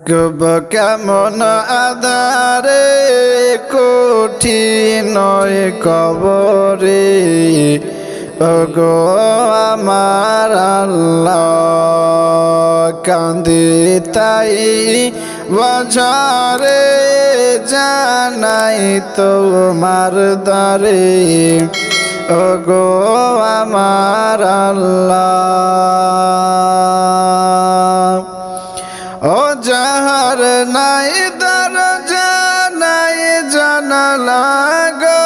কব কেমন আধারে, কঠিন কবরে। ওগো আমার আল্লাহ কান্দি তাই বাজারে, জানাই তোমার দারে ওগো আমার আল্লাহ। ও যাহার নাই দরজা, নাই জানালা গো।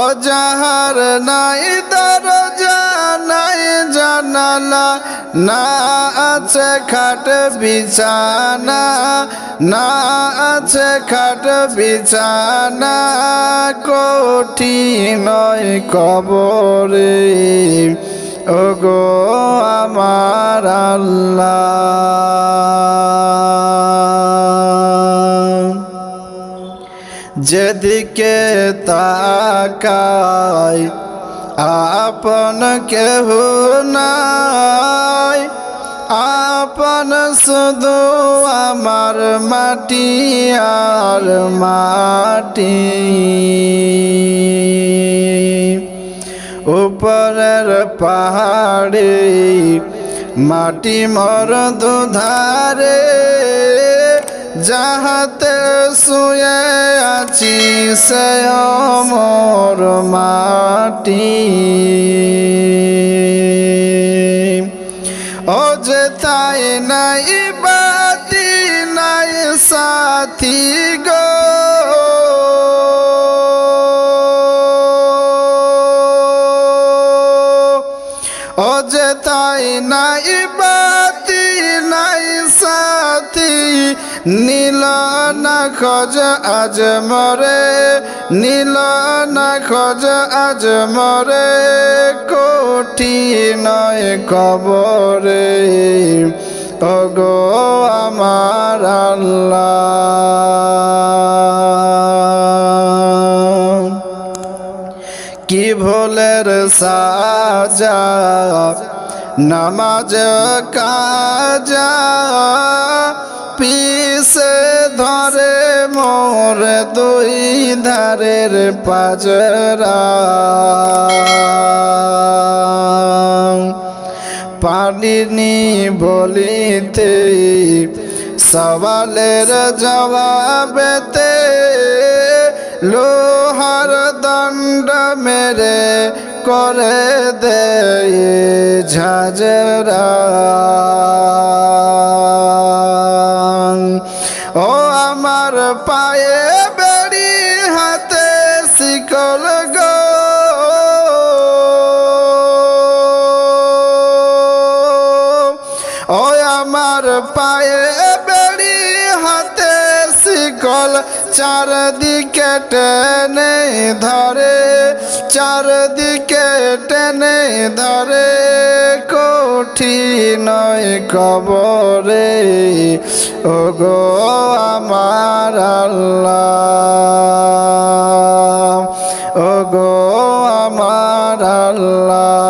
ও যাহার নাই দরজা, নাই জানালা, না আছে খাট বিছানা, না আছে খাট বিছানা। কোঠি নয় কবরে। ও গো আমার আল্লাহ। যেদিকে তাকাই, আপন কেহ নাই। আপন শুধু আমার মাটি আর মাটি। উপরের পাহাড়ে, মাটি মর দুধারে যাহাতে শুয়ে আছি সে মোর মাটি। ও যে তাই নাই বাতি, নাই সাথী গো তাই নাই বাতি, নাই সাথী। নীল না খোঁজ, আজ মরে। নীল না খোঁজ, আজ মরে। কোটি নয় কবরে। ওগো আমার আল্লাহ। কি ভোলের সাজা? নামাজ কাজা পিসে ধরে মোর দুই ধারের পাজরা। পানিনি বলিতে সওয়ালের জবাবেতে লোহার দণ্ড মেরে করে দে ঝাঁঝরা। ও আমার পায়ে বেড়ি হাতে শিকল গো। ও আমার পায়ে বেড়ি হাতে শিকল চারদিকে টেনে ধরে, চারদিকে টেনে ধরে কোঠি নয় কবরে। ও গো আমার আল্লাহ। ও গো আমার আল্লাহ।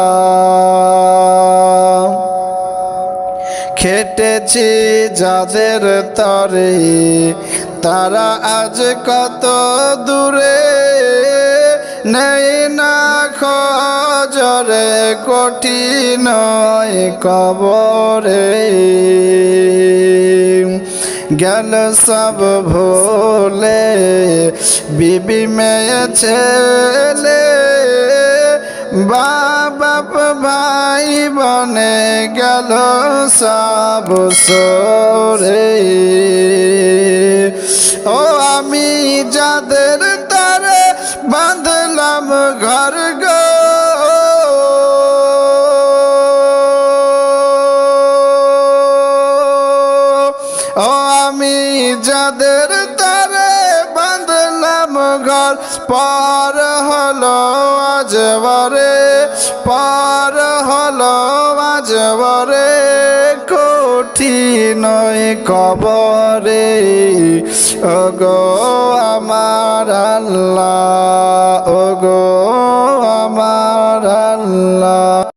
খেটেছি যাদের তরে, তারা আজ কত দূরে নেই। কঠিন কবরে। গেল সব ভোলে, বিবি মেয়ে ছেলে বাপ ভাই বনে গেল সব সরে। ও আমি যাদের পার হলো আজবরে পার হলো কোঠি নয় কবরে। ও গো আমার আল্লাহ